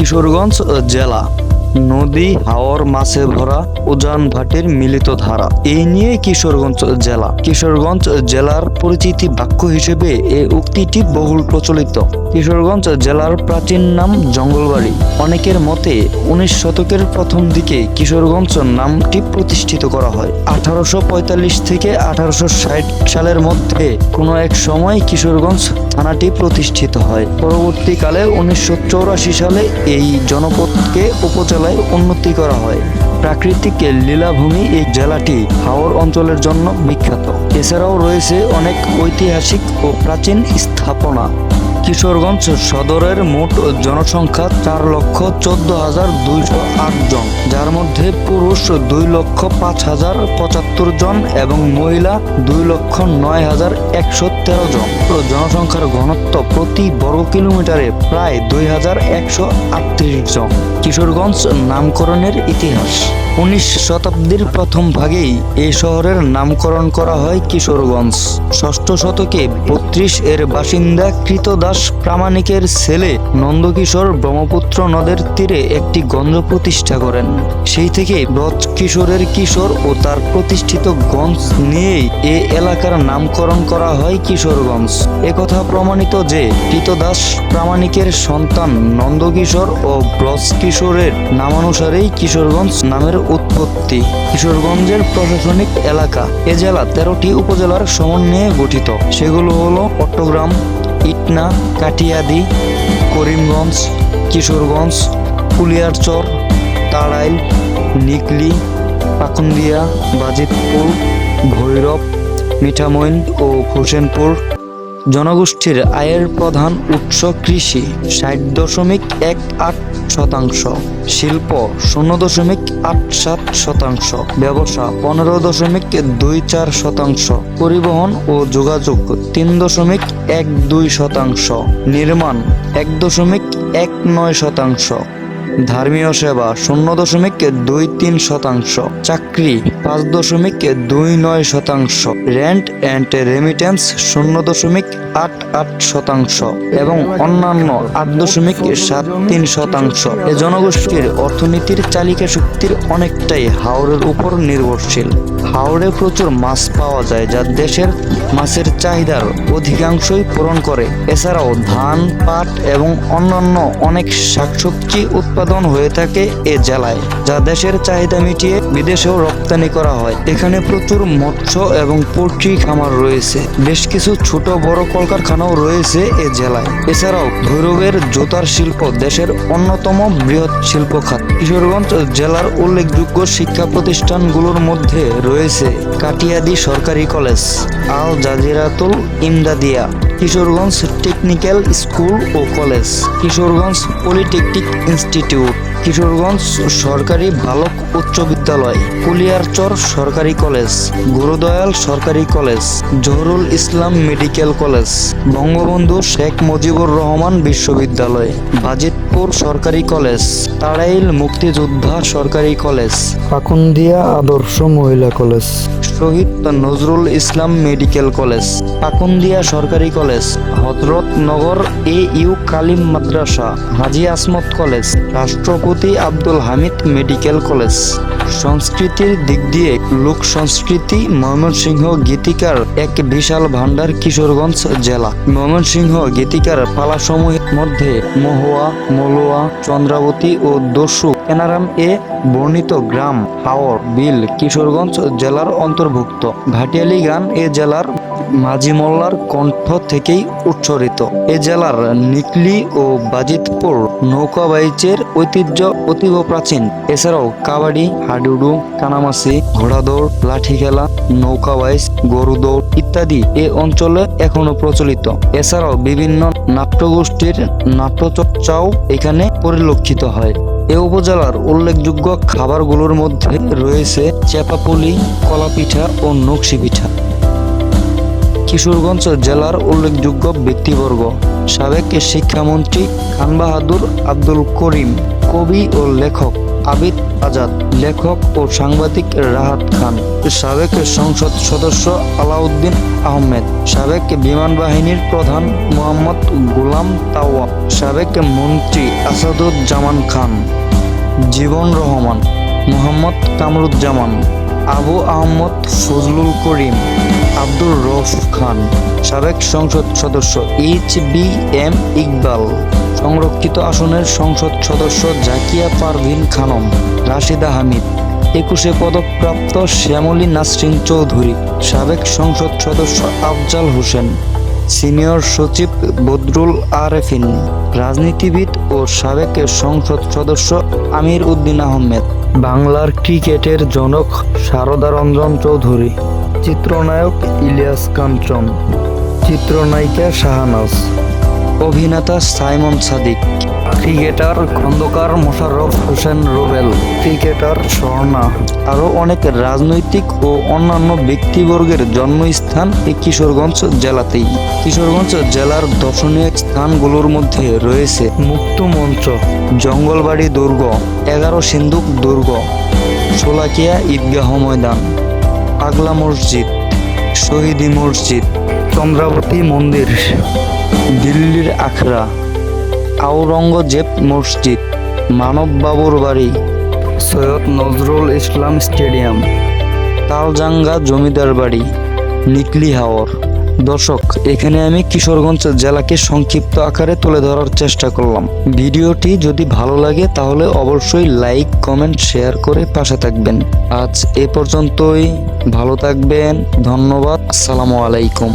কিশোরগঞ্জ জেলা। নদী, হাওর মাছে ভরা উজান ভাটির মিলিত ধারা। এই নিয়ে কিশোরগঞ্জ জেলা। কিশোরগঞ্জ জেলার পরিচিতি বাক্য হিসেবে এ উক্তিটি বহুল প্রচলিত। কিশোরগঞ্জ জেলার প্রাচীন নাম জঙ্গলবাড়ি। অনেকের মতে উনিশ শতকের প্রথম দিকে কিশোরগঞ্জ নামটি প্রতিষ্ঠিত করা হয়। আঠারোশো পঁয়তাল্লিশ থেকে আঠারোশো ষাট সালের মধ্যে কোনো এক সময় কিশোরগঞ্জ থানাটি প্রতিষ্ঠিত হয়। পরবর্তীকালে উনিশশো সালে এই জনপদকে উপজেলায় উন্নতি করা হয়। প্রাকৃতিক লীলাভূমি এই জেলাটি হাওর অঞ্চলের জন্য বিখ্যাত। এছাড়াও রয়েছে অনেক ঐতিহাসিক ও প্রাচীন স্থাপনা। কিশোরগঞ্জ সদরের মোট জনসংখ্যা চার লক্ষ চোদ্দ হাজার দুইশো আট জন, যার মধ্যে পুরুষ দুই লক্ষ পাঁচ হাজার পঁচাত্তর জন এবং মহিলা দুই লক্ষ নয় হাজার একশো তেরো জন। জনসংখ্যার ঘনত্ব প্রতি বর্গ কিলোমিটারে প্রায় দুই হাজার একশো আটত্রিশ জন। কিশোরগঞ্জ নামকরণের ইতিহাস। উনিশ শতাব্দীর প্রথম ভাগেই এই শহরের নামকরণ করা হয় কিশোরগঞ্জ। ষষ্ঠ শতকে বত্রিশ এর বাসিন্দা কৃতদাস প্রামাণিকের ছেলে নন্দকিশোর ব্রহ্মপুত্র নদের তীরে একটি গঞ্জ প্রতিষ্ঠা করেন। সেই থেকে ব্রজ কিশোরের কিশোর ও তার প্রতিষ্ঠিত গঞ্জ নিয়েই এ এলাকার নামকরণ করা হয় কিশোরগঞ্জ। একথা প্রমাণিত যে কৃতদাস প্রামাণিকের সন্তান নন্দকিশোর ও ব্রজ কিশোরের নামানুসারেই কিশোরগঞ্জ নামের উৎপত্তি। কিশোরগঞ্জের প্রশাসনিক এলাকা। এ জেলা তেরোটি উপজেলার সমন্বয়ে গঠিত। সেগুলো হলো, চট্টগ্রাম ইটনা কাটিয়াদি করিমগঞ্জ কিশোরগঞ্জ কুলিয়ারচর তাড়াইল নিকলি পাকুন্দিয়া বাজিতপুর ভৈরব মিঠামইন ও হোসেনপুর জনগোষ্ঠীর আয়ের প্রধান উৎস কৃষি, ষাট দশমিক এক আট শতাংশ। শিল্প, শূন্য দশমিক আট সাত শতাংশ। ব্যবসা, পনেরো দশমিক দুই চার শতাংশ। পরিবহন ও যোগাযোগ, তিন দশমিক এক দুই শতাংশ। নির্মাণ, এক দশমিক এক নয় শতাংশ। ধর্মীয় সেবা শূন্য দশমিক দুই তিন শতাংশ, চাকরি পাঁচ দশমিক দুই নয় শতাংশ রেন্ট অ্যান্ড রেমিটেন্স শূন্য দশমিক আট আট শতাংশ এবং অন্যান্য আট দশমিক সাত তিন শতাংশ। এ জনগোষ্ঠীর অর্থনীতির চালিকা শক্তির অনেকটাই হাওড়ের উপর নির্ভরশীল। হাওড়ে প্রচুর মাছ পাওয়া যায় যা দেশের মাছের চাহিদার অধিকাংশই পূরণ করে। এছাড়াও ধান, পাট এবং অন্যান্য অনেক শাকসবজি উৎপাদন হয়ে থাকে এ জেলায়, যা দেশের চাহিদা মিটিয়ে বিদেশেও রপ্তানি করা হয়। এখানে প্রচুর মৎস্য এবং পোল্ট্রি খামার রয়েছে। বেশ কিছু ছোট বড় কলকারখানাও রয়েছে এ জেলায়। এছাড়াও ভৈরবের জোতার শিল্প দেশের অন্যতম বৃহৎ শিল্প খাত। কিশোরগঞ্জ জেলার উল্লেখযোগ্য শিক্ষা প্রতিষ্ঠানগুলোর মধ্যে রয়েছে কাটিয়াদি সরকারি college, Al Jazeeratul Imdadia. Kishoreganj technical school ও college Kishoreganj polytechnic institute Kishoreganj সরকারি বালক উচ্চ বিদ্যালয় কুলিয়ারচর সরকারি কলেজ গুরুদয়াল সরকারি college Zahurul Islam medical college Bangabandhu Sheikh Mujibur Rahman বিশ্ববিদ্যালয় বাজিতপুর সরকারি কলেজ তাড়াইল মুক্তিযোদ্ধা সরকারি কলেজ পাকুন্দিয়া আদর্শ মহিলা college. Shahid Nazrul Islam medical college Pakundia সরকারি college. Hazratnagar A U Kalim Madrasa, Haji Asmat college, রাষ্ট্রপতি আব্দুল হামিদ মেডিকেল কলেজ। সংস্কৃতির দিক দিয়ে লোক সংস্কৃতি ময়মনসিংহ গীতিকার এক বিশাল ভান্ডার কিশোরগঞ্জ জেলা। ময়মনসিংহ গীতিকার পালাসমূহের মধ্যে মহুয়া, মলুয়া, চন্দ্রাবতী ও দস্যু, এনারাম এ বর্ণিত গ্রাম, হাওর, বিল কিশোরগঞ্জ জেলার অন্তর্ভুক্ত। ভাটিয়ালি গান এ জেলার মাঝি মোল্লার কণ্ঠ থেকেই উচ্চারিত। এ জেলার নিকলি ও বাজিতপুর নৌকা বাইচের ঐতিহ্য অতীব প্রাচীন। এছাড়াও কাবাডি, হাডুডু কানামাসি ঘোড়া দৌড় লাঠি খেলা, নৌকা বাইচ গরু দৌড় ইত্যাদি এ অঞ্চলে এখনও প্রচলিত। এছাড়াও বিভিন্ন নাট্যগোষ্ঠীর নাট্যচর্চাও এখানে পরিলক্ষিত হয়। এ উপজেলার উল্লেখযোগ্য খাবারগুলোর মধ্যে রয়েছে চেপাপুলি, কলাপিঠা ও নকশি পিঠা কিশোরগঞ্জ জেলার উল্লেখযোগ্য ব্যক্তিবর্গ। সাবেক শিক্ষামন্ত্রী খান বাহাদুর আব্দুল করিম, কবি ও লেখক আবিদ আজাদ, লেখক ও সাংবাদিক রাহাত খান। সাবেক সংসদ সদস্য আলাউদ্দিন আহমেদ। সাবেক বিমান বাহিনীর প্রধান মোহাম্মদ গুলাম তাওয়া সাবেক মন্ত্রী আসাদুজ্জামান খান। জীবন রহমান। মোহাম্মদ কামরুজ্জামান। আবু আহমদ ফজলুল করিম। আব্দুর রফ খান, সাবেক সংসদ সদস্য এইচ বি এম ইকবাল, সংরক্ষিত আসনের সংসদ সদস্য জাকিয়া পারভিন খানম, রাশিদা হামিদ, একুশে পদকপ্রাপ্ত শ্যামলী নাসরিন চৌধুরী, সাবেক সংসদ সদস্য আফজাল হোসেন, সিনিয়র সচিব বদরুল আরেফিন, রাজনীতিবিদ ও সাবেক সংসদ সদস্য আমির উদ্দিন আহমেদ। বাংলার ক্রিকেটের জনক সারদা রঞ্জন চৌধুরী। চিত্রনায়ক ইলিয়াস কাঞ্চন, চিত্রনায়িকা শাহানাজ, অভিনেতা সাইমন সাদিক, ক্রিকেটার খন্দকার মোশাররফ হোসেন রুবেল, ক্রিকেটার স্বর্ণা, আরও অনেক রাজনৈতিক ও অন্যান্য ব্যক্তিবর্গের জন্মস্থান এই কিশোরগঞ্জ জেলাতেই। কিশোরগঞ্জ জেলার দর্শনীয় স্থানগুলোর মধ্যে রয়েছে মুক্ত মঞ্চ, জঙ্গলবাড়ি দুর্গ, এগারো সিন্ধুক দুর্গ সোলাকিয়া ঈদগাহ ময়দান। পাগলা মসজিদ, শহীদি মসজিদ, চন্দ্রাবতী মন্দির, দিল্লির আখড়া, আওরঙ্গজেব মসজিদ মানব বাবুর বাড়ি, সৈয়দ নজরুল ইসলাম স্টেডিয়াম, তালজাঙ্গা জমিদার বাড়ি, নিকলি হাওর। দর্শক, এখানে আমি কিশোরগঞ্জ জেলাকে সংক্ষিপ্ত আকারে তুলে ধরার চেষ্টা করলাম। ভিডিওটি যদি ভালো লাগে, তাহলে অবশ্যই লাইক, কমেন্ট, শেয়ার করে পাশে থাকবেন। আজ এ পর্যন্তই। ভালো থাকবেন। ধন্যবাদ। আসসালামু আলাইকুম।